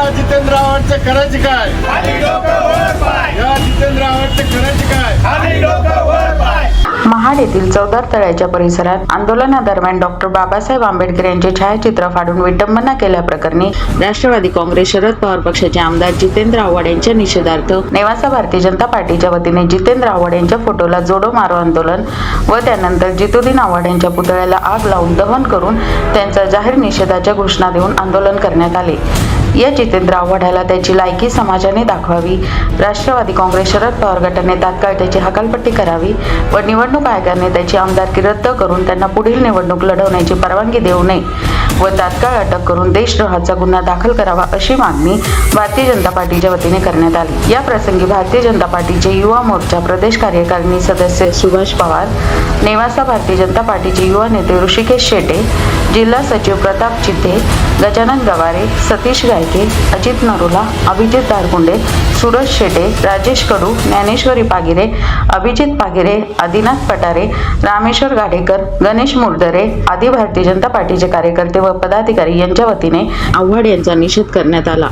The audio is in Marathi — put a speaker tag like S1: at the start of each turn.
S1: या
S2: जितेंद्र आव्हाडचं करायचे काय? या जितेंद्र आव्हाडचं करायचे काय?
S3: महाड येथील चौदार तळ्याच्या परिसरात आंदोलनादरम्यान डॉक्टर बाबासाहेब आंबेडकर यांचे छायाचित्र फाडून विटंबना केल्याप्रकरणी राष्ट्रवादी काँग्रेस शरद पवार पक्षाचे आमदार जितेंद्र आव्हाड यांच्या निषेधार्थ नेवासा भारतीय जनता पार्टीच्या वतीने जितेंद्र आव्हाड यांच्या फोटोला जोडो मारो आंदोलन व त्यानंतर जितुद्दीन आव्हाड यांच्या पुतळ्याला आग लावून दहन करून त्यांचा जाहीर निषेधाच्या घोषणा देऊन आंदोलन करण्यात आले. या जितेंद्र आव्हाडाला त्याची लायकी समाजाने दाखवावी. राष्ट्रवादी काँग्रेस शरद पवार गटाने तात्काळ त्याची हकालपट्टी करावी व निवडणूक आयोगाने त्याची आमदारकी रद्द करून त्यांना पुढील निवडणूक लढवण्याची परवानगी देऊ नये. व तात्काळ अटक करून देशद्रोहाचा गुन्हा दाखल करावा अशी मागणी भारतीय जनता पार्टीच्या वतीने करण्यात आली. या प्रसंगी भारतीय जनता पार्टीचे युवा मोर्चा प्रदेश कार्यकारिणी सदस्य सुभाष पवार नेवासा भारतीय जनता पार्टीचे युवा नेते ऋषिकेश शेटे जिल्हा सचिव प्रताप चिते गजानन गवारे सतीश गायके अजित नरोला अभिजित दारगुंडे सुरज शेटे राजेश कडू ज्ञानेश्वरी पागिरे अभिजित पागिरे आदिनाथ पटारे रामेश्वर गाडेकर गणेश मुरदरे आदी भारतीय जनता पार्टीचे कार्यकर्ते व पदाधिकारी यांच्या वतीने आव्हाड यांचा निषेध करण्यात आला.